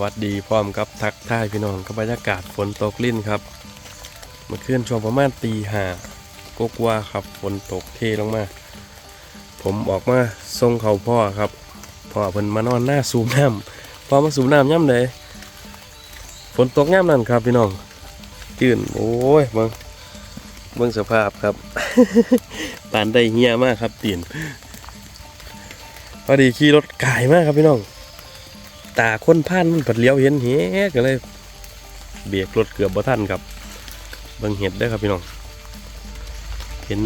วัสดีพร้อมกับทักทายพี่น้องกับบรรยากาศฝนตกลิ่นครับเมื่อคืนช่วงประมาณตีห้ากกว่าครับฝนตกเทลงมา ผมออกมาส่งเขาพ่อครับพ่อเพิ่นมานอนหน้าสูบน้ำพ่อมาสูบน้ำย่ำเลยฝนตกย่ำนั่นครับพี่น้องจื่นโอ้ยเบิ่งเบิ่งสภาพครับปานได้เฮียมากครับตีนพอดีขี่รถกายมากครับพี่น้อง ตาคนผ่านมันปัดเลี้ยวเห็นเฮ้ก็เลย เบรกรถเกือบบ่ทันครับเบิ่งเห็ดได้ครับพี่น้อง เห็น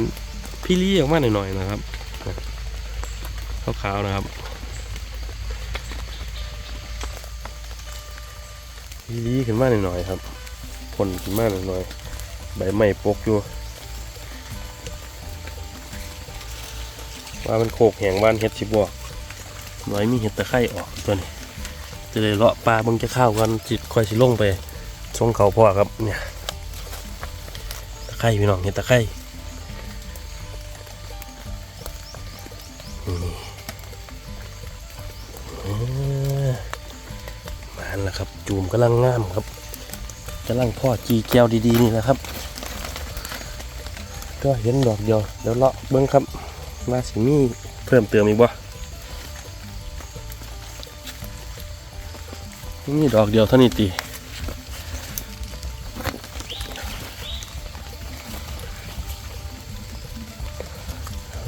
พี่ลี่ออกมาหน่อยๆนะครับขาวๆนะครับพี่ลี่ขึ้นมาหน่อยๆครับพ่นขึ้นมาหน่อยๆใบไม้ปกอยู่ว่ามันโคกแหงบ้านเห็ดสิบบอกน่อยมีเห็ดตะไคร่ออกตัวนี้ จะเลยเลาะปลาบิ่งจะเข้าวกันจิตคอยสิลงไปชงเขาพ่อครับเนี่ยตะไคร่พี่น้องเห็นตะไคร่นี่เออมาแล้วครับ จูมกำลังงามครับกำลังพ่อจีแก้วดีๆนี่นะครับ ก็เห็นดอกเดียวเดี๋ยวเลาะเบิ้งครับว่าสิมีเพิ่มเติมอีกบ่ นี่ดอกเดียวเท่านี้ตี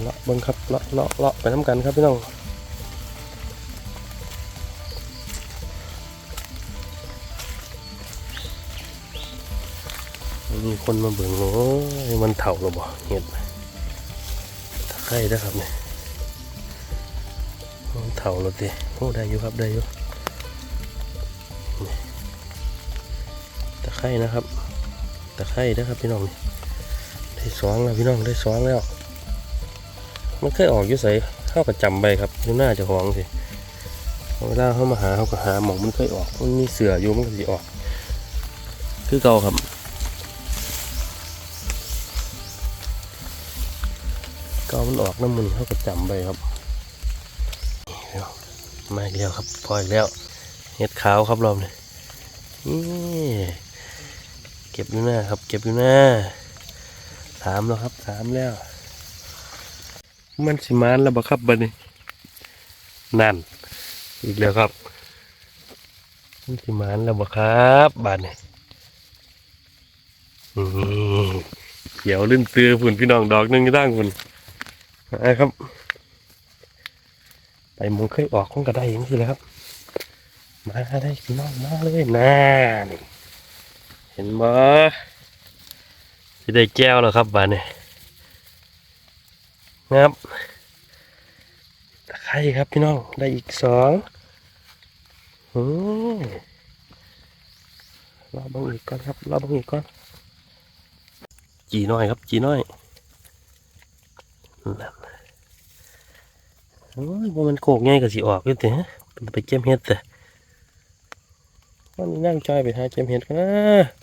เลาะเบิ้งครับเลาะเลาะเลาะไปน้ำกันครับพี่น้องมีคนมาเบิ่งโอ้ยมันเถ่าหรอบ่เห็ดตะไคร้นะครับเนี่ยเถ่าหรอตีโอ้ได้อยู่ครับได้อยู่ ไคร่นะครับตะไคร่นะครับพี่น้องได้สองแล้วพี่น้องได้สองแล้ว มันเคยออกอยู่ใส่เข้ากับจำใบครับอยู่หน้าจะของสิเวลาเข้ามาหาเขาก็หาหมองมันเคยออกมันมีเสืออยู่มันก็สิออก คือเก่าครับเก่ามันออกน้ำมันเข้ากับจำใบครับมาอีกแล้วครับพออีกแล้วเห็ดขาวครับรอบนี้นี่ ก็บอยู่หน้าครับ เก็บอยู่หน้าสามแล้วครับสามแล้ว มันสิมานแล้วบ่ครับบัดนี้นั่น อีกแล้วครับ มันสิมานแล้วบ่ครับบัดนี้นี่เขียวลื่นเตือฝุ่นพี่น้องดอกหนึงร่างฝุ่นมาครับไปมองเคยออกคงกระได้อย่างนี้แหละครับ มาได้พี่น้องมาเลยน่านี่ ห็นบ่ที่ได้แก้วแล้วครับบ้านนี้ครับตะไคร่ครับพี่น้อง ได้อีกสองอืมรอบังอีกก่อนครับรอบังอีกก่อน จีน้อยครับ จีน้อยนั่นโอ้ยว่ามันโคกง่ายกับสีออกอยู่แต่ไปเก็บเห็ดแต่วันนี้นั่งจอยไปหาเจมเห็ดกันนะ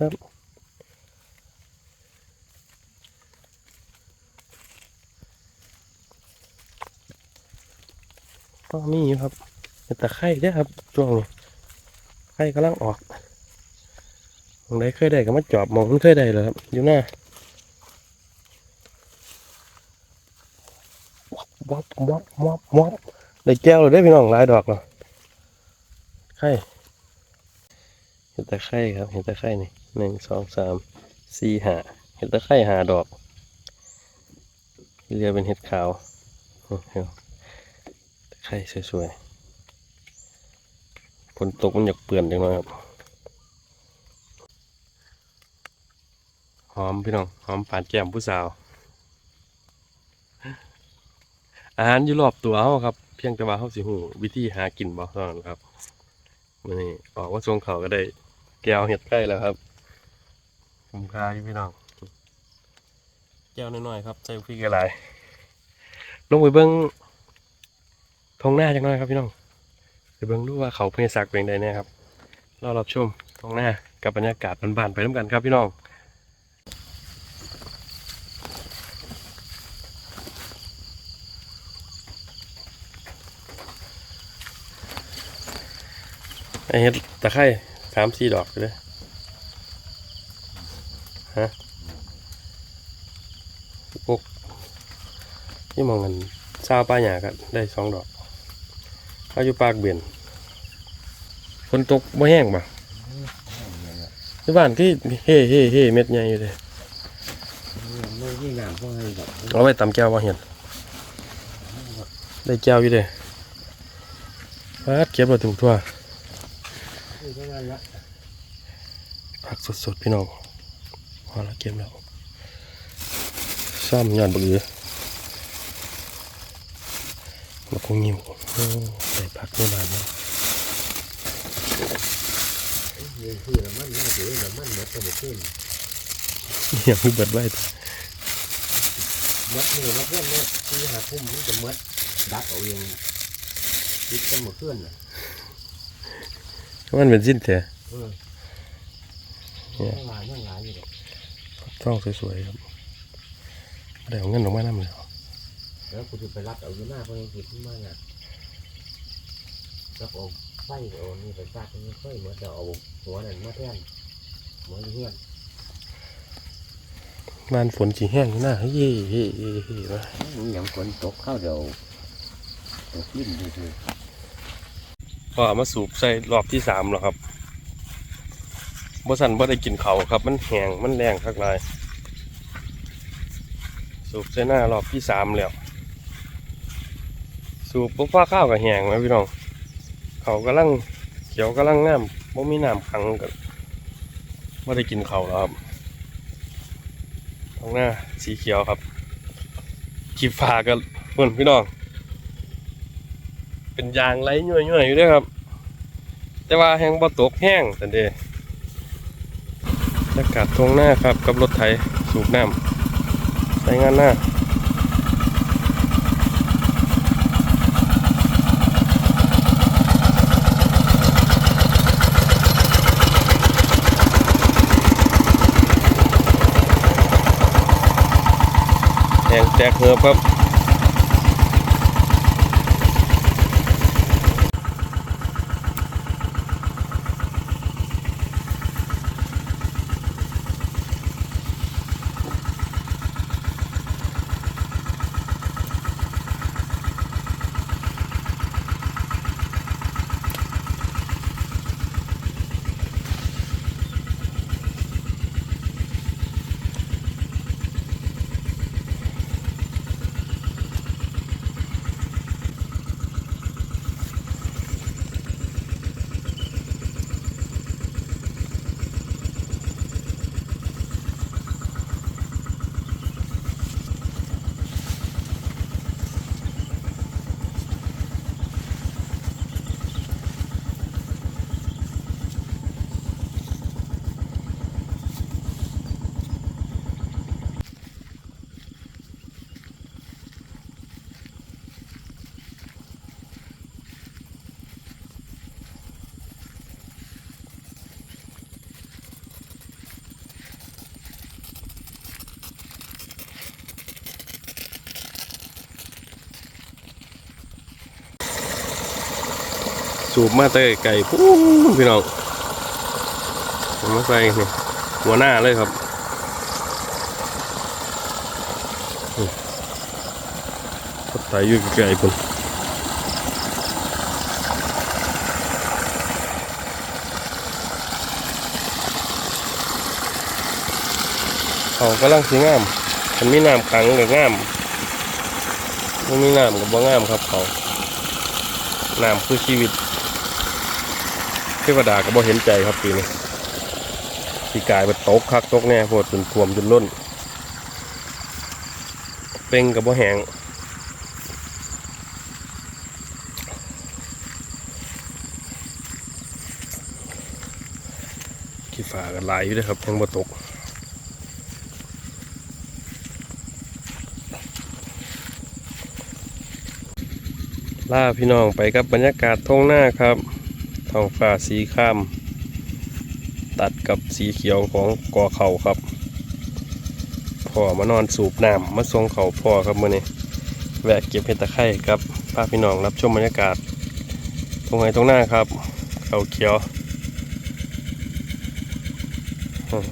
ครับก็มีอยู่ครับแต่ไข่เด้ครับช่วงนี้ไข่กำลังออกมองได้เคยได้ก็มาจอบมองมันเคยได้เลยครับ อยู่หน้าวับวับวับวับได้แก้วเลยได้พี่น้องหลายดอกเนาะไข่เห็ดตะไคร่ครับ เห็ดตะไคร่นี่ หนึ่งสองสามสี่หาเห็ดตะไคร่หาดอกเรียเป็นเห็ดขาวตะไคร่สวยๆฝนตกมันอยากเปื่อนจังเลยครับหอมพี่น้องหอมปานแก้มผู้สาว อาหารอยู่รอบตัวเขาครับ เพียงแต่ว่าเขาสิหูวิธีหากินบ่เท่านั้นครับมื่อนี้ออกว่าทรงเขาก็ได้ แก้วเห็ดใกล้แล้วครับ คุ้มค่าอยู่พี่น้องแก้วน้อยๆครับใส่พริกอะไรลงไปเบิ้งทงหน้าจังหน่อยครับพี่น้องไปเบิ้งดูว่าเขาเพศักเป็นใดเนี่ยครับรอรับชมทงหน้ากับบรรยากาศบานๆไปน้ำกันครับพี่น้องไอเฮ็ดตะไคร้สามสี่ดอกเลย ฮะพวกที่มองกันซาวป้าหยากันได้สองดอกเขาอยู่ปากเบี่ยนฝนตกบ่แห้งป่ะที่บ้านที่เฮ่เฮ่เฮ่เม็ดใหญ่อยู่เลยไม่ยิ่งน้ำพวกนี้แบบเอาไว้ตำแก้วว่าเห็นได้แก้วอยู่เลยพาดเก็บมาถูกทั่วนี่ก็งั้นละผักสดๆพี่น้อง พอแล้วเก็บแล้วซ่อมยอดบือมาคงยิ้วใส่ผักไม่บานแล้วนี่คือน้ำมันน่าจะน้ำมันหมดตัวขึ้นยังไม่เบิดไว้ตัวมดนี่มดเพื่อนเนี่ยที่หาพุ่มมันจะมัดดักเอาเองยึดกันหมดเพื่อนน่ะมันเป็นสิ้นแท้เออยังหลายยังหลายอยู่ดอก ต้องสวยๆครับบ่ได้เอาเงินออกมานั่นเลยแล้วกูจะไปรับเอาอยู่หน้าเพราะยังติดขึ้นมาเนี่ยรับเอาไฟเอานี่ไปซักนี่ค่อยเหมือนจะเอาหัวนั่นมาแทนหัวอยู่เฮียนบ้านฝนสีแห้งอยู่หน้าเฮ้ยเฮ้ยเฮ้ยเฮ้ยเฮ้ยมายังฝนตกเข้าเดี๋ยวตกลิ้นดูดูพอเอามาสูบใส่รอบที่สามแล้วครับ บ่สันบ่ได้กินเขาครับ มันแห้งมันแรงทักหลาย สูบใส่หน้ารอบที่สามแล้ว สูบปุ๊บฟ้าข้าวกับแหงไหมพี่น้อง เขากำลังเขียวกำลังงามบ่มีน้ำขังกันบ่ได้กินเขาแล้วครับตรงหน้าสีเขียวครับขีฟ้ากันเพื่อนพี่น้องเป็นยางไหลย่อยๆอยู่ด้วยครับ แต่ว่าแห้งบ่ตกแห้งแต่เด อากาศตรงหน้าครับกับรถไถสูบน้ำใช้งานหน้าแหงแตกเหือครับ สูบมาเตะไก่ปู๊ดพี่น้องมาใส่นี่หัวหน้าเลยครับอืมรถไถอยู่ไกลๆคนเขากำลังสีงาม มันมีน้ำขังกับงามมันมีน้ำกับบ่งามครับเขาน้ำคือชีวิต เทวดาก็บ่เห็นใจครับปีนี้ปีกายมันตกคักตกแน่โพดจนท่วมจนล้น เป่งกับบ่แหงขี้ฝากันลายอยู่ด้วยครับยังบ่ตกล่าพี่น้องไปกับบรรยากาศท้องหน้าครับ ท้องฟ้าสีข้าม ตัดกับสีเขียวของกอเขาครับพ่อมานอนสูบน้ำมาส่งเขาพ่อครับมื่อนี้แวะเก็บเห็ดตะไคร่ครับพาพี่น้องรับชมบรรยากาศ ตรงไหนตรงหน้าครับ เขาเขียวอืม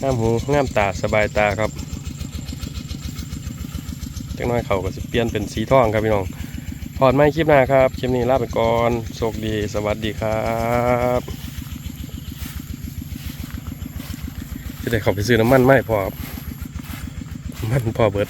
งามหูงามตาสบายตาครับจักน้อยเขาก็สิเปลี่ยนเป็นสีทองครับพี่น้อง พอดไม่คลิปหน้าครับคลิปนี้ลาไปก่อนโชคดีสวัสดีครับจะได้ขอไปซื้อน้ำมันไหมพอมันพอเบิด